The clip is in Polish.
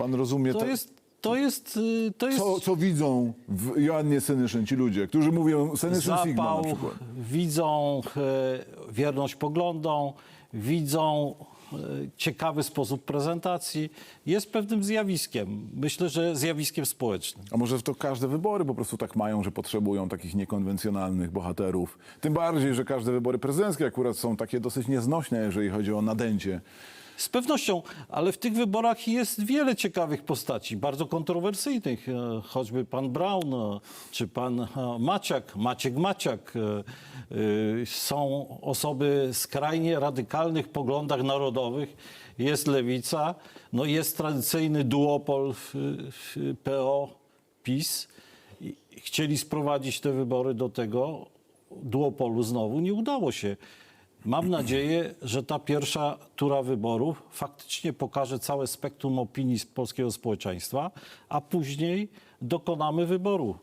Pan rozumie To jest, to jest, y, to jest co, co widzą w Joannie Senyszyn ci ludzie, którzy mówią Senyszyn Sigma na zapał, przykład. widzą e, wierność poglądom, widzą e, ciekawy sposób prezentacji. Jest pewnym zjawiskiem. Myślę, że zjawiskiem społecznym. A może to każde wybory po prostu tak mają, że potrzebują takich niekonwencjonalnych bohaterów. Tym bardziej, że każde wybory prezydenckie akurat są takie dosyć nieznośne, jeżeli chodzi o nadęcie. Z pewnością, ale w tych wyborach jest wiele ciekawych postaci, bardzo kontrowersyjnych. E, Choćby pan Braun, e, czy pan e, Maciak, Maciek Maciak. Są osoby skrajnie radykalnych poglądach narodowych. Jest lewica, no jest tradycyjny duopol w, w PO, PiS. I Chcieli sprowadzić te wybory do tego duopolu znowu. Nie udało się. Mam nadzieję, że ta pierwsza tura wyborów faktycznie pokaże całe spektrum opinii z polskiego społeczeństwa, a później dokonamy wyboru.